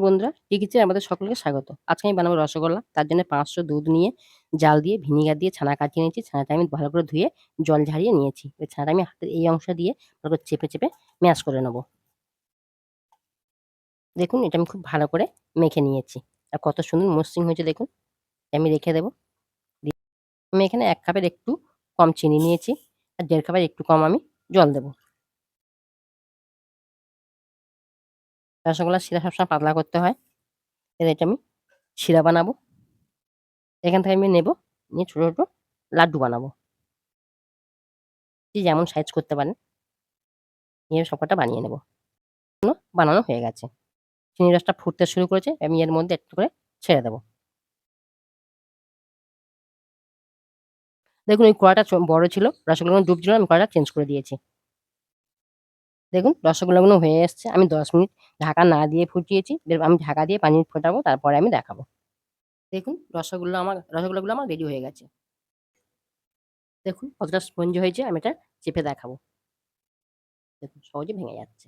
বন্ধুরা কি কিচেনে আমাদের সকলকে স্বাগত। আজকে আমি বানাবো রসগোল্লা। তার জন্য ৫০০ দুধ নিয়ে জাল দিয়ে ভিনিগার দিয়ে ছানা কাটিয়ে নিয়েছি। ছানাটা আমি ভালো করে ধুয়ে জল ঝারিয়ে নিয়েছি। এবার ছানাটা আমি হাতের এই অংশ দিয়ে ভালো করে চেপে, চেপে ম্যাশ করে নেব। দেখুন এটা আমি খুব ভালো করে মেখে নিয়েছি। আর কত সুন্দর মসৃণ হয়েছে দেখুন। আমি রেখে দেব। আমি এখানে এক কাপের একটু কম চিনি নিয়েছি। আর দেড় কাপের একটু কম আমি জল দেব। রসগোল্লার শিরা সবসময় পাতলা করতে হয়। এবার এটা আমি শিরা বানাবো। এখান থেকে আমি নেব, নিয়ে ছোটো ছোটো লাড্ডু বানাবো। যেমন সাইজ করতে পারেন। নিয়ে সবকটা বানিয়ে নেব। বানানো হয়ে গেছে। চিনি রসটা ফুটতে শুরু করেছে। আমি এর মধ্যে একটু করে ছেড়ে দেব। দেখুন ওই কড়াটা বড় ছিল। ডুব ছিল আমি কড়াটা চেঞ্জ করে দিয়েছি। দেখুন, রসগোল্লাগুলো হয়ে এসছে। আমি ১০ মিনিট ঢাকা না দিয়ে ফুটিয়েছি। আমি ঢাকা দিয়ে ৫ মিনিট ফোটাবো, তারপরে আমি দেখাবো। দেখুন, রসগোল্লা আমার, রসগোল্লাগুলো আমার রেডি হয়ে গেছে। দেখুন, কতটা স্পঞ্জ হয়েছে, আমি এটা চেপে দেখাবো। দেখুন, সহজে ভেঙে যাচ্ছে।